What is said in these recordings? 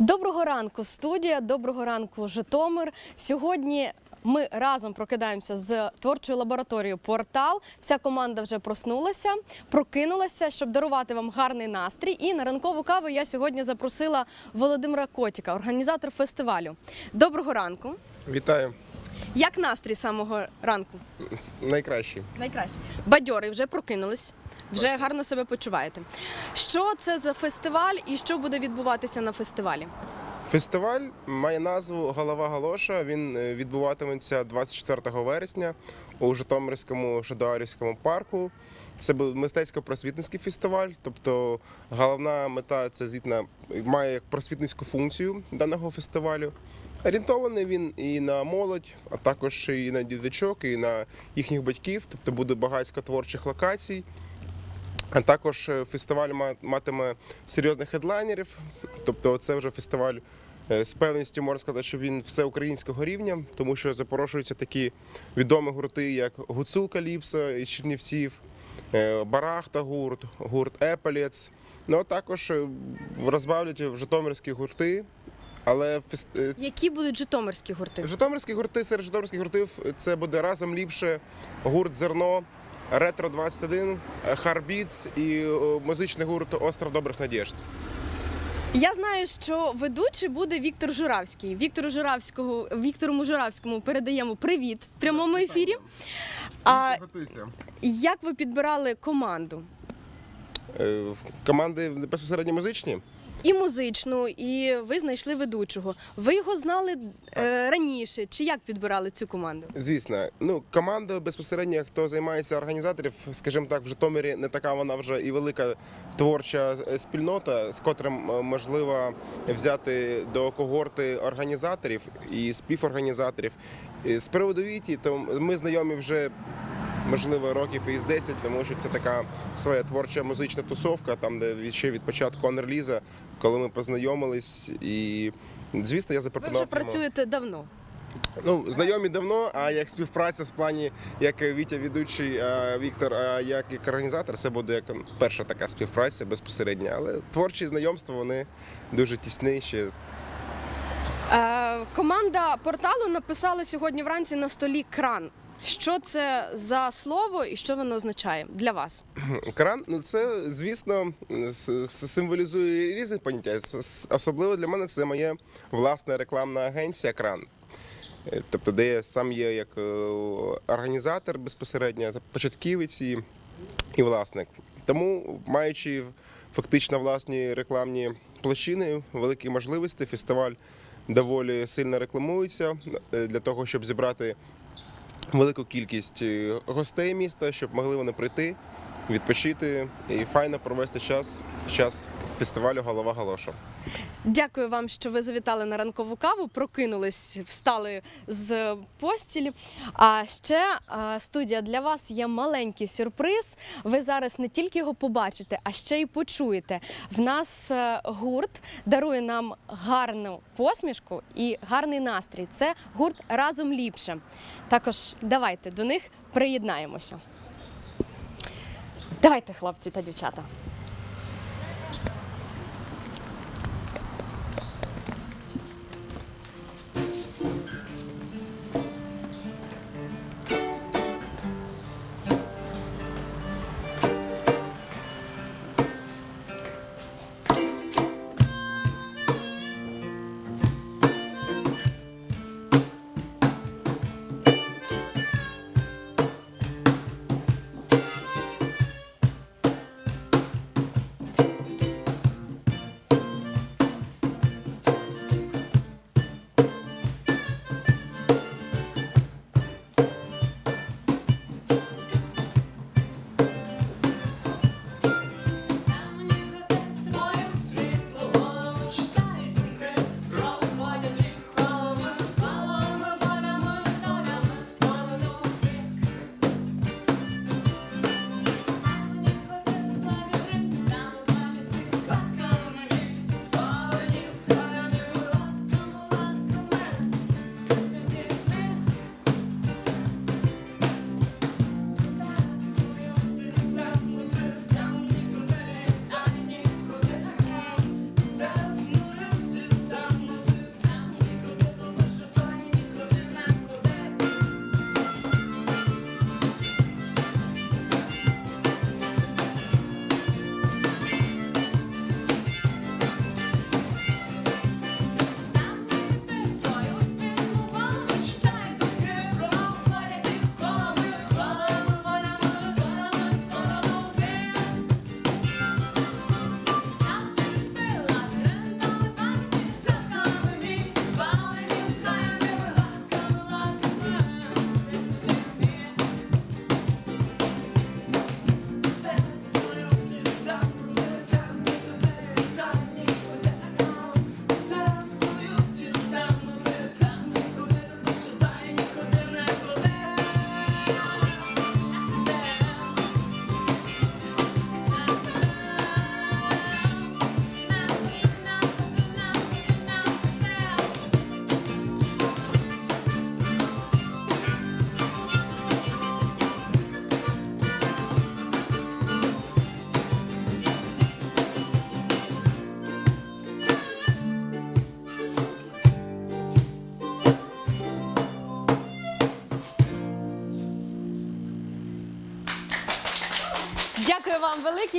Доброго ранку, студія. Доброго ранку, Житомир. Сьогодні ми разом прокидаємося з творчою лабораторією Портал. Вся команда вже проснулася, прокинулася, щоб дарувати вам гарний настрій. І на ранкову каву я сьогодні запросила Володимира Котіка, організатор фестивалю. Доброго ранку. Вітаю. Як настрій з самого ранку? Найкращий. Найкраще. Бадьори вже прокинулись, вже гарно себе почуваєте. Що це за фестиваль і що буде відбуватися на фестивалі? Фестиваль має назву Голова Галоша. Він е, відбуватиметься 24 вересня у Житомирському Шадоарівському парку. Це був мистецько-просвітницький фестиваль. Тобто головна мета це звітна має просвітницьку функцію даного фестивалю. Орієнтований він і на молодь, а також і на діточок, і на їхніх батьків. Тобто буде багатько творчих локацій. А також е, фестиваль матиме серйозних хедлайнерів. Тобто, це вже фестиваль е, з певністю можна сказати, що він всеукраїнського рівня, тому що запрошуються такі відомі гурти, як Гуцул Каліпса із Чернівців, е, Барахта гурт, гурт Епелець. Ну а також розбавлять в житомирські гурти. Але фес- е, Які будуть житомирські гурти? Житомирські гурти серед житомирських гуртів це буде разом ліпше гурт Зерно, Ретро 21, Харбіц і е, музичний гурт Остров Добрих Надєжд. Я знаю, що ведучий буде Віктор Журавський. Віктору Журавського, Віктору Журавському передаємо привіт в прямому ефірі. А як ви підбирали команду? Е, Команди безпосередньо музичні. І музичну, і ви знайшли ведучого. Ви його знали е, раніше. Чи як підбирали цю команду? Звісно, ну команда безпосередньо, хто займається організаторів, скажімо так, в Житомирі не така вона вже і велика творча е, спільнота, з котрим е, можливо взяти до когорти організаторів і співорганізаторів. І З приводу Віті, то ми знайомі вже. Можливо, років із 10, тому що це така своя творча музична тусовка, там де ще від початку анерліза, коли ми познайомились, і звісно, я запропонував. Ви вже працюєте давно. Ну, знайомі давно, а як співпраця з плані, як Вітя ведучий, а Віктор, а як як організатор, це буде як перша така співпраця безпосередня. Але творчі знайомства вони дуже тісні ще. Е, команда порталу написала сьогодні вранці на столі кран. Що це за слово і що воно означає для вас? Кран, ну це, звісно, символізує різні поняття. Особливо для мене це моя власна рекламна агенція Кран. Е, Тобто, де я сам є як е, організатор безпосередньо, початківець і, і власник. Тому, маючи фактично власні рекламні площини, великі можливості, фестиваль доволі сильно рекламується е, для того, щоб зібрати велику кількість е, гостей міста, щоб могли вони прийти, відпочити і файно провести час під час фестивалю Голова Галоша. Дякую вам, що ви завітали на ранкову каву, прокинулись, встали з постілі. А ще студія для вас є маленький сюрприз. Ви зараз не тільки його побачите, а ще й почуєте. В нас е, гурт дарує нам гарну посмішку і гарний настрій. Це гурт разом ліпше. Також давайте до них приєднаємося. Давайте, хлопці та дівчата.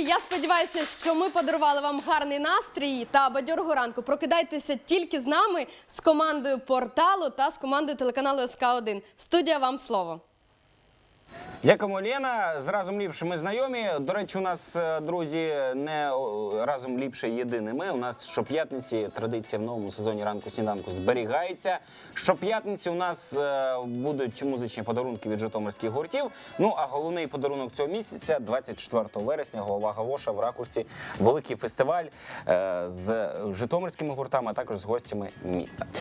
Ранки. Я сподіваюся, що ми подарували вам гарний настрій та бадьорого ранку. Прокидайтеся тільки з нами, з командою порталу та з командою телеканалу СК 1 Студія вам слово. Дякуємо, Лена. З разом ліпше ми знайомі. До речі, у нас е, друзі не разом ліпше єдиними. У нас щоп'ятниці традиція в новому сезоні ранку сніданку зберігається. Щоп'ятниці у нас е, будуть музичні подарунки від житомирських гуртів. Ну а головний подарунок цього місяця 24 вересня. Голова Галоша в ракурсі великий фестиваль е, з житомирськими гуртами, а також з гостями міста.